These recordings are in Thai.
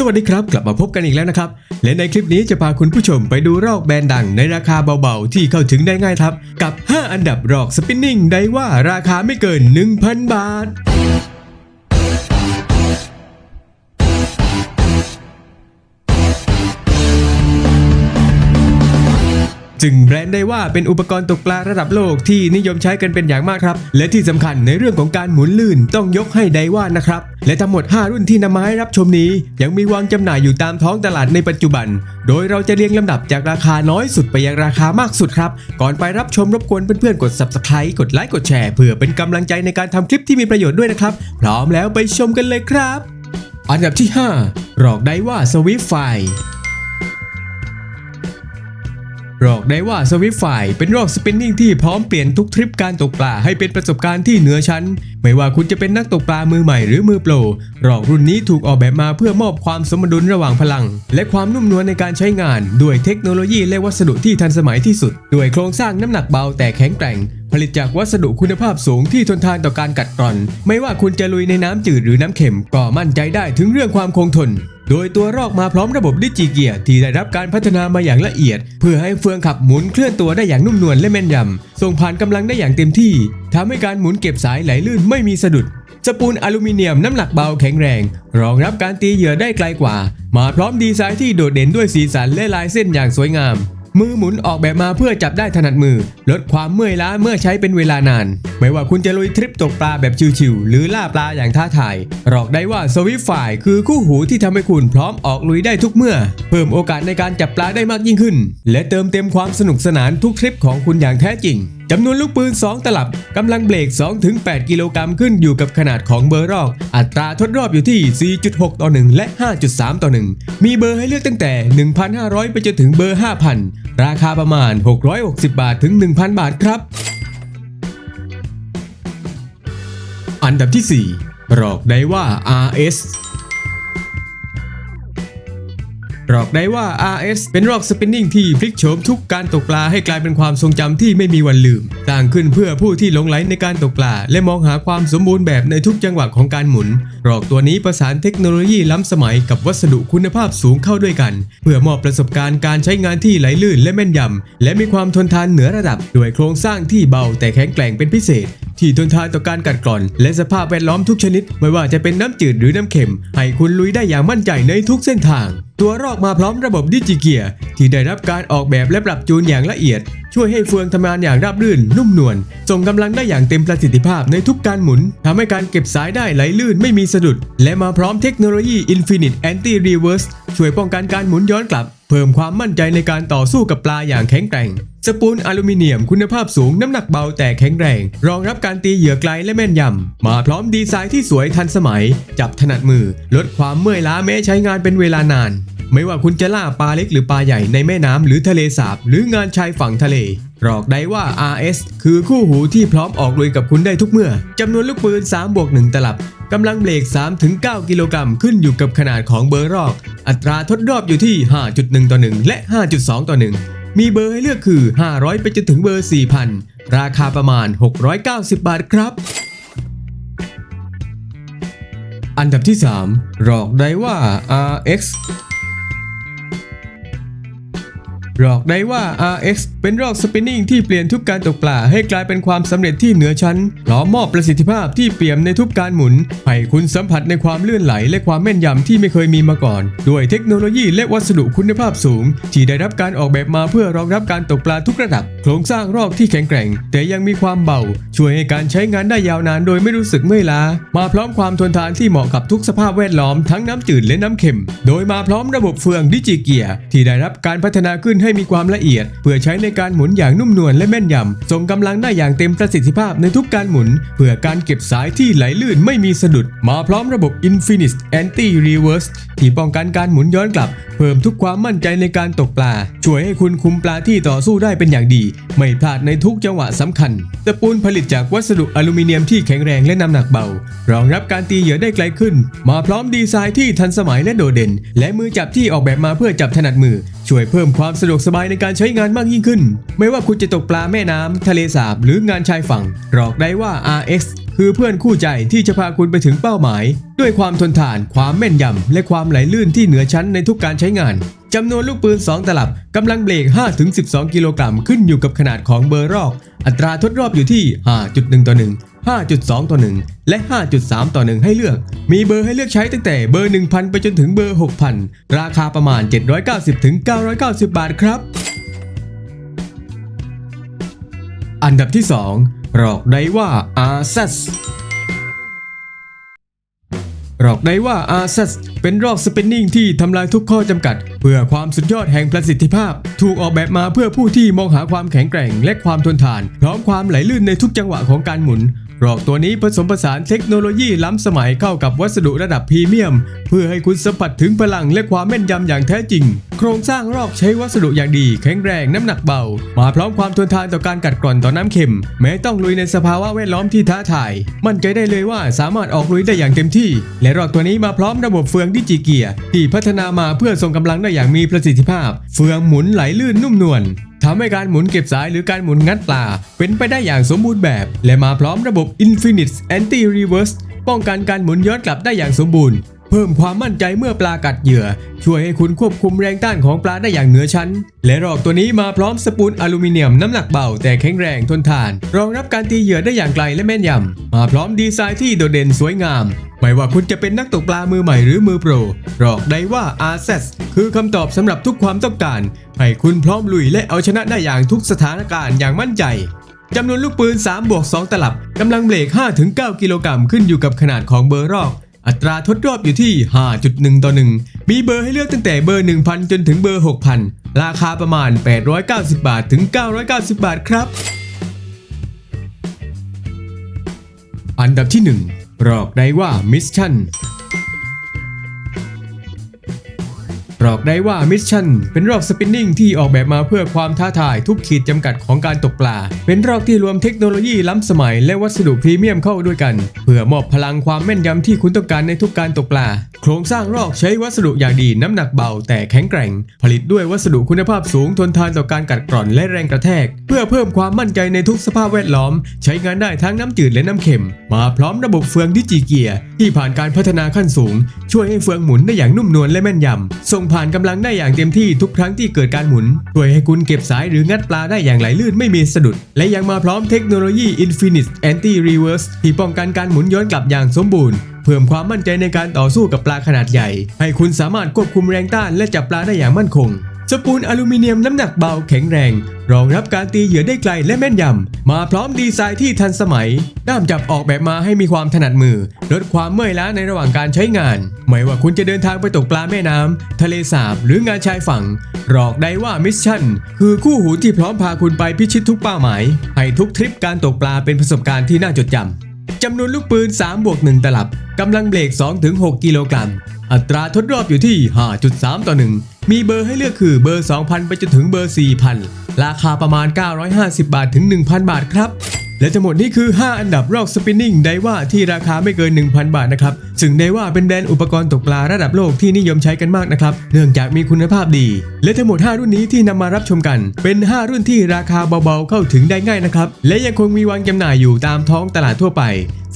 สวัสดีครับ กลับมาพบกันอีกแล้วนะครับ และในคลิปนี้จะพาคุณผู้ชมไปดูรอกแบรนด์ดังในราคาเบาๆ ที่เข้าถึงได้ง่ายครับ กับ 5 อันดับรอกสปินนิ่งได้ว่าราคาไม่เกิน 1,000 บาท จึงแบรนด์ได้ว่าเป็นอุปกรณ์ตกปลาระดับโลกที่นิยมใช้กันเป็นอย่างมากครับ และที่สำคัญในเรื่องของการหมุนลื่นต้องยกให้ไดว่านะครับ และทั้งหมด 5 รุ่นที่นำมาให้รับชมนี้ ยังมีวางจำหน่ายอยู่ตามท้องตลาดในปัจจุบัน โดยเราจะเรียงลำดับจากราคาน้อยสุดไปยังราคามากสุดครับ ก่อนไปรับชมรบกวนเพื่อนๆกด subscribe กดไลค์กดแชร์เพื่อเป็นกำลังใจในการทำคลิปที่มีประโยชน์ด้วยนะครับ พร้อมแล้วไปชมกันเลยครับ อันดับที่5รอกไดว่าสวิฟไฟ รอกได้ว่าสวิฟไฟเป็นรอกสปินนิ่งที่พร้อมเปลี่ยนทุกทริปการตกปลาให้เป็นประสบการณ์ที่เหนือชั้น ไม่ว่าคุณจะเป็นนักตกปลามือใหม่หรือมือโปรรอกรุ่นนี้ถูกออกแบบมาเพื่อมอบความสมดุลระหว่างพลัง และความนุ่มนวลในการใช้งาน ด้วยเทคโนโลยีและวัสดุที่ทันสมัยที่สุด ด้วยโครงสร้างน้ำหนักเบาแต่แข็งแกร่ง ผลิตจากวัสดุคุณภาพสูงที่ทนทานต่อการกัดกร่อน ไม่ว่าคุณจะลุยในน้ำจืดหรือน้ำเค็มก็มั่นใจได้ถึงเรื่องความคงทน โดยตัวรอกมาพร้อมระบบดิจิเกียร์ที่ได้รับการพัฒนามาอย่างละเอียด เพื่อให้เฟืองขับหมุนเคลื่อนตัวได้อย่างนุ่มนวลและแม่นยำส่งผ่านกำลังได้อย่างเต็มที่ทำให้การหมุนเก็บสายไหลลื่นไม่มีสะดุดสปูลอลูมิเนียมน้ำหนักเบาแข็งแรง รองรับการตีเหยื่อได้ไกลกว่า มาพร้อมดีไซน์ที่โดดเด่นด้วยสีสันและลายเส้นอย่างสวยงาม มือหมุนออกแบบมาเพื่อจับได้ถนัดมือ ลดความเมื่อยล้าเมื่อใช้เป็นเวลานาน ไม่ว่าคุณจะลุยทริปตกปลาแบบชิวๆหรือล่าปลาอย่างท้าทายรอกได้ว่าสวิฟไฟคือคู่หูที่ทำให้คุณพร้อมออกลุยได้ทุกเมื่อ เพิ่มโอกาสในการจับปลาได้มากยิ่งขึ้น และเติมเต็มความสนุกสนานทุกทริปของคุณอย่างแท้จริง จำนวนลูกปืน 2 ตลับกำลังเบรก2-8 กิโลกรัมขึ้นอยู่กับขนาดของเบอร์รอก อัตราทดรอบอยู่ที่ 4.6 ต่อ 1 และ 5.3 ต่อ 1 มีเบอร์ให้เลือกตั้งแต่ 1,500 ไปจนถึงเบอร์ 5,000 ราคาประมาณ 660 บาทถึง 1,000 บาทครับ อันดับที่4รอกได้ว่า RS รอกได้ว่า RS เป็นรอกสปินนิ่งที่พลิกโฉมทุกการตกปลาให้กลายเป็นความทรงจำที่ไม่มีวันลืมสร้างขึ้นเพื่อผู้ที่หลงไหลในการตกปลา และมองหาความสมบูรณ์แบบในทุกจังหวะของการหมุน รอกตัวนี้ประสานเทคโนโลยีล้ำสมัยกับวัสดุคุณภาพสูงเข้าด้วยกัน เพื่อมอบประสบการณ์การใช้งานที่ไหลลื่นและแม่นยำและมีความทนทานเหนือระดับด้วยโครงสร้างที่เบาแต่แข็งแกร่งเป็นพิเศษที่ทนทานต่อการกัดกร่อน และสภาพแวดล้อมทุกชนิด ไม่ว่าจะเป็นน้ำจืดหรือน้ำเค็ม ให้คุณลุยได้อย่างมั่นใจในทุกเส้นทาง ตัวรอกมาพร้อมระบบดิจิเกียร์ที่ได้รับการออกแบบและปรับจูนอย่างละเอียด ช่วยให้เฟืองทำงานอย่างราบรื่น นุ่มนวลส่งกำลังได้อย่างเต็มประสิทธิภาพในทุกการหมุนทำให้การเก็บสายได้ไหลลื่นไม่มีสะดุด และมาพร้อมเทคโนโลยี Infinite Anti Reverse ช่วยป้องกันการหมุนย้อนกลับ เพิ่มความมั่นใจในการต่อสู้กับปลาอย่างแข็งแกร่ง สปูลอลูมิเนียมคุณภาพสูงน้ำหนักเบาแต่แข็งแรง รองรับการตีเหยื่อไกลและแม่นยำ มาพร้อมดีไซน์ที่สวยทันสมัย จับถนัดมือ ลดความเมื่อยล้าแม้ใช้งานเป็นเวลานาน ไม่ว่าคุณจะล่าปลาเล็กหรือปลาใหญ่ในแม่น้ำหรือทะเลสาบ หรืองานชายฝั่งทะเลรอกได้ว่า RS คือคู่หูที่พร้อมออกลุยกับคุณได้ทุกเมื่อจำนวนลูกปืน3บวก1ตลับ กำลังเบรก 3-9 กิโลกรัมขึ้นอยู่กับขนาดของเบอร์รอก อัตราทดรอบอยู่ที่ 5.1 ต่อ 1 และ 5.2 ต่อ 1 มีเบอร์ให้เลือกคือ 500 ไปจนถึงเบอร์ 4,000 ราคาประมาณ 690 บาทครับ อันดับที่ 3 รอกได้ว่า RX รอกได้ว่า RX เป็นรอกสปินนิ่งที่เปลี่ยนทุกการตกปลาให้กลายเป็นความสำเร็จที่เหนือชั้นพร้อมมอบประสิทธิภาพที่เปี่ยมในทุกการหมุน ให้คุณสัมผัสในความลื่นไหลและความแม่นยำที่ไม่เคยมีมาก่อน ด้วยเทคโนโลยีและวัสดุคุณภาพสูง ที่ได้รับการออกแบบมาเพื่อรองรับการตกปลาทุกระดับ โครงสร้างรอกที่แข็งแกร่ง แต่ยังมีความเบา ช่วยให้การใช้งานได้ยาวนานโดยไม่รู้สึกเมื่อยล้า มาพร้อมความทนทานที่เหมาะกับทุกสภาพแวดล้อมทั้งน้ำจืดและน้ำเค็ม โดยมาพร้อมระบบเฟืองดิจิเกียร์ที่ได้รับการพัฒนาขึ้นให้ให้มีความละเอียด เพื่อใช้ในการหมุนอย่างนุ่มนวลและแม่นยำส่งกำลังได้อย่างเต็มประสิทธิภาพในทุกการหมุน เพื่อการเก็บสายที่ไหลลื่นไม่มีสะดุด มาพร้อมระบบ Infinite Anti Reverse ที่ป้องกันการหมุนย้อนกลับ เพิ่มทุกความมั่นใจในการตกปลา ช่วยให้คุณคุมปลาที่ต่อสู้ได้เป็นอย่างดี ไม่พลาดในทุกจังหวะสำคัญตะปูนผลิตจากวัสดุอลูมิเนียมที่แข็งแรงและน้ำหนักเบา รองรับการตีเหยื่อได้ไกลขึ้น มาพร้อมดีไซน์ที่ทันสมัยและโดดเด่น และมือจับที่ออกแบบมาเพื่อจับถนัดมือ ช่วยเพิ่มความสะดวกสบายในการใช้งานมากยิ่งขึ้น ไม่ว่าคุณจะตกปลาแม่น้ำ ทะเลสาบ หรืองานชายฝั่งรอกได้ว่า RX คือเพื่อนคู่ใจที่จะพาคุณไปถึงเป้าหมาย ด้วยความทนทาน ความแม่นยำ และความไหลลื่นที่เหนือชั้นในทุกการใช้งานจำนวนลูกปืน 2 ตลับกำลังเบรก 5-12 กิโลกรัมขึ้นอยู่กับขนาดของเบอร์รอก อัตราทดรอบอยู่ที่ 5.1 ต่อ 1 5.2 ต่อ 1 และ 5.3 ต่อ 1 ให้เลือก มีเบอร์ให้เลือกใช้ตั้งแต่เบอร์ 1,000 ไปจนถึงเบอร์ 6,000 ราคาประมาณ 790ถึง990 บาทครับ อันดับที่2รอกได้ว่าอาร์ซัสรอกได้ว่าอาร์ซัสเป็นรอกสปินนิ่งที่ทำลายทุกข้อจำกัด เพื่อความสุดยอดแห่งประสิทธิภาพ ถูกออกแบบมาเพื่อผู้ที่มองหาความแข็งแกร่งและความทนทาน พร้อมความไหลลื่นในทุกจังหวะของการหมุน รอกตัวนี้ผสมผสานเทคโนโลยีล้ำสมัยเข้ากับวัสดุระดับพรีเมียม เพื่อให้คุณสัมผัสถึงพลังและความแม่นยำอย่างแท้จริง โครงสร้างรอกใช้วัสดุอย่างดี แข็งแรงน้ำหนักเบา มาพร้อมความทนทานต่อการกัดกร่อนต่อน้ำเค็ม แม้ต้องลุยในสภาวะแวดล้อมที่ท้าทาย มั่นใจได้เลยว่าสามารถออกลุยได้อย่างเต็มที่ และรอกตัวนี้มาพร้อมระบบเฟืองดิจิเกียร์ที่พัฒนามาเพื่อส่งกำลังได้อย่างมีประสิทธิภาพ เฟืองหมุนไหลลื่นนุ่มนวล ทำให้การหมุนเก็บสายหรือการหมุนงัดปลา เป็นไปได้อย่างสมบูรณ์แบบ และมาพร้อมระบบ Infinite Anti Reverse ป้องกันการหมุนย้อนกลับได้อย่างสมบูรณ์ เพิ่มความมั่นใจเมื่อปลากัดเหยื่อ ช่วยให้คุณควบคุมแรงต้านของปลาได้อย่างเหนือชั้น และรอกตัวนี้มาพร้อมสปูลอลูมิเนียมน้ำหนักเบาแต่แข็งแรงทนทาน รองรับการตีเหยื่อได้อย่างไกลและแม่นยำมาพร้อมดีไซน์ที่โดดเด่นสวยงาม ไม่ว่าคุณจะเป็นนักตกปลามือใหม่หรือมือโปรรอกได้ว่า r s e s คือคำตอบสำหรับทุกความต้องการ ให้คุณพร้อมลุยและเอาชนะได้อย่างทุกสถานการณ์อย่างมั่นใจจำนวนลูกปืน 3 บวก 2 ตลับ กำลังเบรก5-9 กิโลกรัมขึ้นอยู่กับขนาดของเบอร์รอก อัตราทดรอบอยู่ที่ 5.1 ต่อ 1 มีเบอร์ให้เลือกตั้งแต่เบอร์ 1,000 จนถึงเบอร์ 6,000 ราคาประมาณ 890 บาทถึง 990 บาทครับ อันดับที่ 1 บอกได้ว่ามิชชั่น รอกได้ว่ามิชชั่นเป็นรอกสปินนิ่งที่ออกแบบมาเพื่อความท้าทายทุกขีดจำกัดของการตกปลา เป็นรอกที่รวมเทคโนโลยีล้ำสมัยและวัสดุพรีเมียมเข้าด้วยกัน เพื่อมอบพลังความแม่นยำที่คุณต้องการในทุกการตกปลา โครงสร้างรอกใช้วัสดุอย่างดีน้ำหนักเบาแต่แข็งแกร่ง ผลิตด้วยวัสดุคุณภาพสูงทนทานต่อการกัดกร่อนและแรงกระแทก เพื่อเพิ่มความมั่นใจในทุกสภาพแวดล้อม ใช้งานได้ทั้งน้ำจืดและน้ำเค็ม มาพร้อมระบบเฟืองดิจิเกียร์ที่ผ่านการพัฒนาขั้นสูง ช่วยให้เฟืองหมุนได้อย่างนุ่มนวลและแม่นยำส่งผ่านกำลังได้อย่างเต็มที่ทุกครั้งที่เกิดการหมุน ช่วยให้คุณเก็บสายหรืองัดปลาได้อย่างไหลลื่นไม่มีสะดุด และยังมาพร้อมเทคโนโลยี Infinite Anti Reverse ที่ป้องกันการหมุนย้อนกลับอย่างสมบูรณ์เพิ่มความมั่นใจในการต่อสู้กับปลาขนาดใหญ่ ให้คุณสามารถควบคุมแรงต้านและจับปลาได้อย่างมั่นคง สปูลอลูมิเนียมน้ำหนักเบาแข็งแรง รองรับการตีเหยื่อได้ไกลและแม่นยำ มาพร้อมดีไซน์ที่ทันสมัย ด้ามจับออกแบบมาให้มีความถนัดมือ ลดความเมื่อยล้าในระหว่างการใช้งาน ไม่ว่าคุณจะเดินทางไปตกปลาแม่น้ำ ทะเลสาบหรืองานชายฝั่ง รอกได้ว่ามิชชั่น คือคู่หูที่พร้อมพาคุณไปพิชิตทุกเป้าหมาย ให้ทุกทริปการตกปลาเป็นประสบการณ์ที่น่าจดจำจำนวนลูกปืน3บวก1ตลับกำลังเบรก2-6กิโลกรัมอัตราทดรอบอยู่ที่ 5.3 ต่อ 1 มีเบอร์ให้เลือกคือเบอร์ 2,000 ไปจนถึงเบอร์ 4,000 ราคาประมาณ 950 บาทถึง 1,000 บาทครับ และทั้งหมดนี้คือ 5 อันดับรอกสปินนิ่งไดว่าที่ราคาไม่เกิน 1,000 บาทนะครับ ซึ่งไดว่าเป็นแบรนด์อุปกรณ์ตกปลาระดับโลกที่นิยมใช้กันมากนะครับ เนื่องจากมีคุณภาพดี และทั้งหมด 5 รุ่นนี้ที่นำมารับชมกัน เป็น 5 รุ่นที่ราคาเบาๆเข้าถึงได้ง่ายนะครับ และยังคงมีวางจำหน่ายอยู่ตามท้องตลาดทั่วไป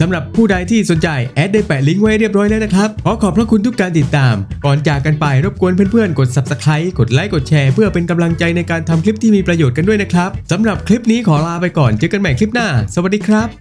สำหรับผู้ใดที่สนใจแอดได้แปะลิงก์ไว้เรียบร้อยแล้วนะครับ ขอขอบพระคุณทุกการติดตาม ก่อนจากกันไปรบกวนเพื่อนๆ กด subscribe กดไลค์กดแชร์เพื่อเป็นกำลังใจในการทำคลิปที่มีประโยชน์กันด้วยนะครับสำหรับคลิปนี้ขอลาไปก่อนเจอกันใหม่คลิปหน้า สวัสดีครับ